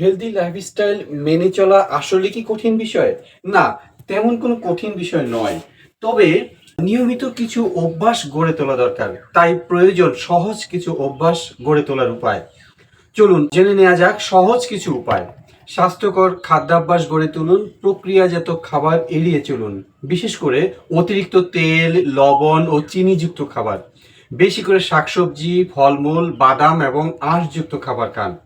Healthy lifestyle মেনে চলা আসলে কি কঠিন বিষয়? না, তেমন কোনো কঠিন বিষয় নয়। তবে নিয়মিত কিছু অভ্যাস গড়ে তোলা দরকার। তাই প্রয়োজন সহজ কিছু অভ্যাস গড়ে তোলার উপায়। চলুন জেনে নেওয়া যাক সহজ কিছু উপায়। স্বাস্থ্যকর খাদ্যাভ্যাস গড়ে তুলুন, প্রক্রিয়াজাত খাবার এড়িয়ে চলুন। বিশেষ করে অতিরিক্ত তেল, লবণ ও চিনিযুক্ত খাবার। বেশি করে শাকসবজি, ফলমূল, বাদাম এবং আঁশযুক্ত খাবার খান।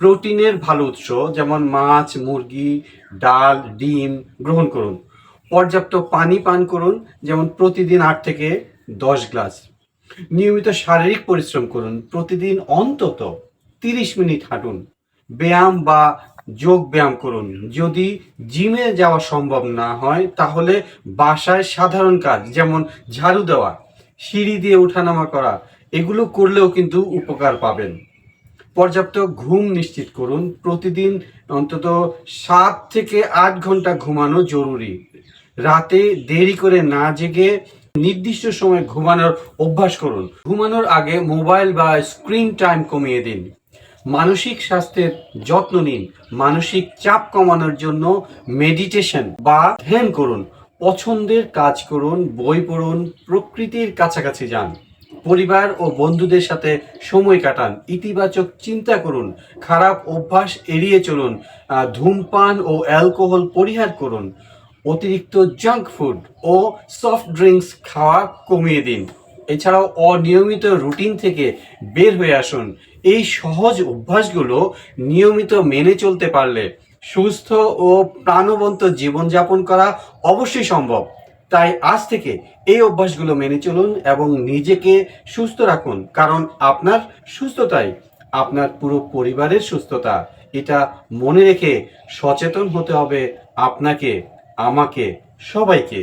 প্রোটিনের ভালো উৎস, যেমন মাছ, মুরগি, ডাল, ডিম গ্রহণ করুন। পর্যাপ্ত পানি পান করুন, যেমন প্রতিদিন আট থেকে দশ গ্লাস। নিয়মিত শারীরিক পরিশ্রম করুন, প্রতিদিন অন্তত তিরিশ মিনিট হাঁটুন। ব্যায়াম বা যোগ ব্যায়াম করুন। যদি জিমে যাওয়া সম্ভব না হয়, তাহলে বাসায় সাধারণ কাজ, যেমন ঝাড়ু দেওয়া, সিঁড়ি দিয়ে ওঠানামা করা, এগুলো করলেও কিন্তু উপকার পাবেন। পর্যাপ্ত ঘুম নিশ্চিত করুন। প্রতিদিন অন্তত সাত থেকে আট ঘণ্টা ঘুমানো জরুরি। রাতে দেরি করে না জেগে নির্দিষ্ট সময় ঘুমানোর অভ্যাস করুন। ঘুমানোর আগে মোবাইল বা স্ক্রিন টাইম কমিয়ে দিন। মানসিক স্বাস্থ্যের যত্ন নিন। মানসিক চাপ কমানোর জন্য মেডিটেশন বা ধ্যান করুন। পছন্দের কাজ করুন, বই পড়ুন, প্রকৃতির কাছাকাছি যান। পরিবার ও বন্ধুদের সাথে সময় কাটান। ইতিবাচক চিন্তা করুন, খারাপ অভ্যাস এড়িয়ে চলুন ধূমপান ও অ্যালকোহল পরিহার করুন, অতিরিক্ত জাঙ্ক ফুড ও সফট ড্রিঙ্কস খাওয়া কমিয়ে দিন। এছাড়াও অনিয়মিত রুটিন থেকে বের হয়ে আসুন। এই সহজ অভ্যাসগুলো নিয়মিত মেনে চলতে পারলে সুস্থ ও প্রাণবন্ত জীবনযাপন করা অবশ্যই সম্ভব। তাই আজ থেকে এই অভ্যাসগুলো মেনে চলুন এবং নিজেকে সুস্থ রাখুন, কারণ আপনার সুস্থতাই আপনার পুরো পরিবারের সুস্থতা। এটা মনে রেখে সচেতন হতে হবে আপনাকে, আমাকে, সবাইকে।